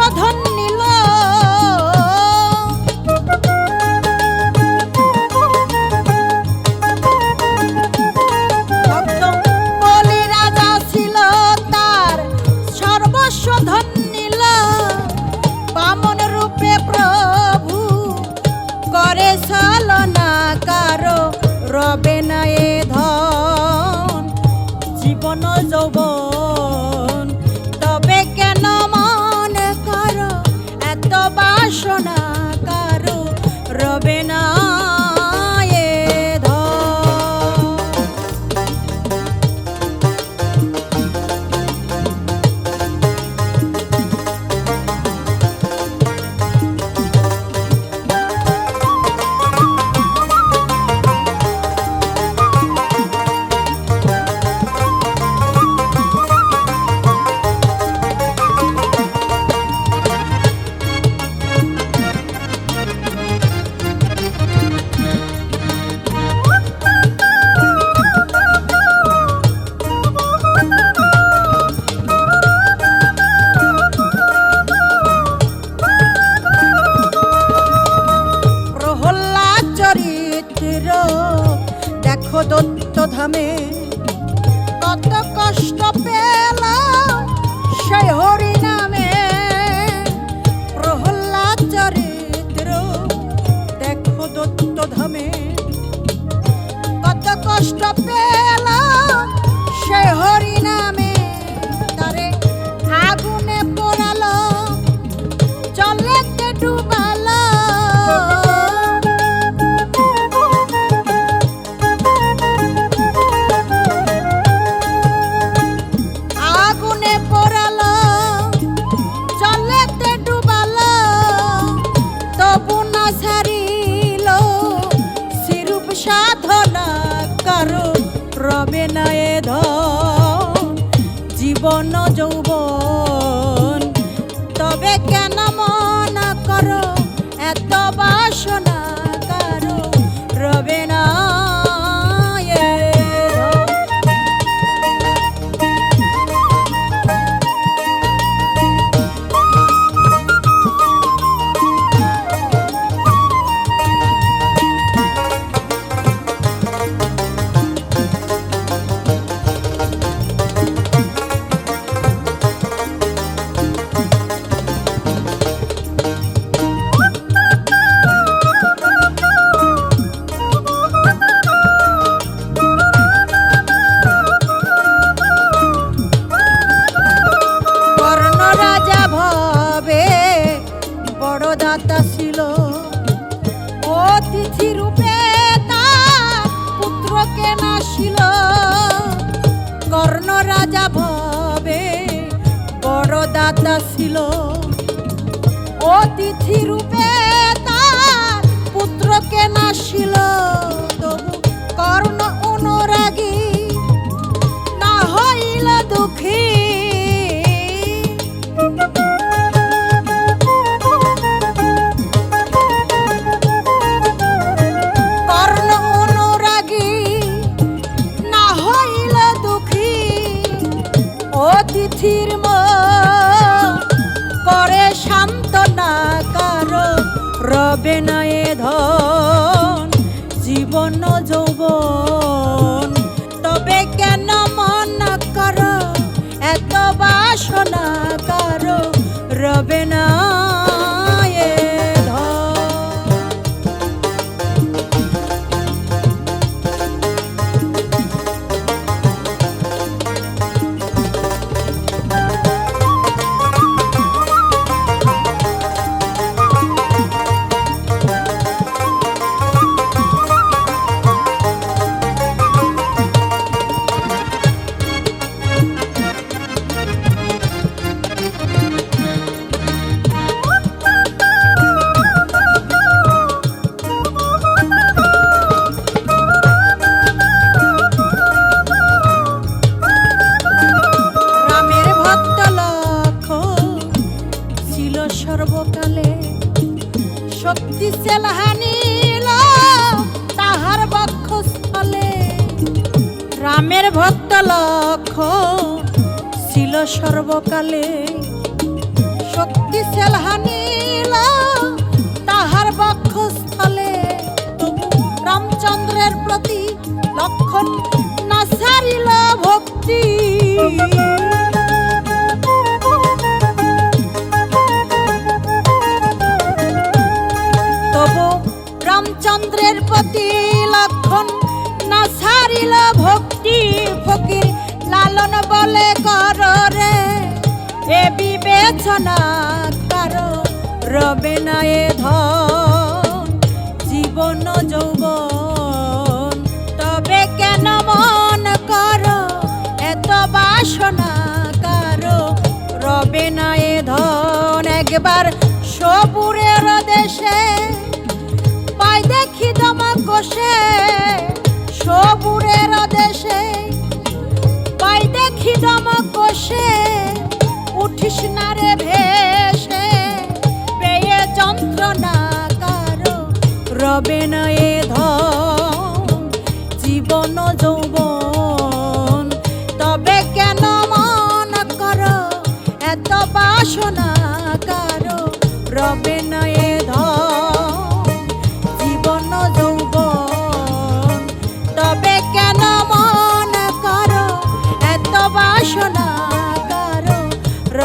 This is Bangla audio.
শোধন হরি নামে ছিল। অতিথি রূপে তার পুত্রকে নাসিল রবে রামের ভক্ত লক্ষ ছিল সর্বকালে। শক্তি সেলহানিল তাহার বক্ষস্থলে। রামচন্দ্রের প্রতি লক্ষণ না সারিল ভক্তি। তবু রামচন্দ্রের প্রতি লক্ষণ না সারিল ভক্তি। ফকির লালন বলে কর রে। এ বিবেচনা কারও, রবে না এ ধন। জীবন যৌবন, তবে কেন মন কর? এত বাসনা কারও, রবে না এ ধন। একবার সবুরের দেশে পাই দেখি দমা কষে, সবুরের দেখি দমা কষে, উঠিস না রে ভেসে। পেয়ে যন্ত্রণা কারও রবে না এ জীবন যৌবন, তবে কেন মন কর? এত বাসনা কারও রবে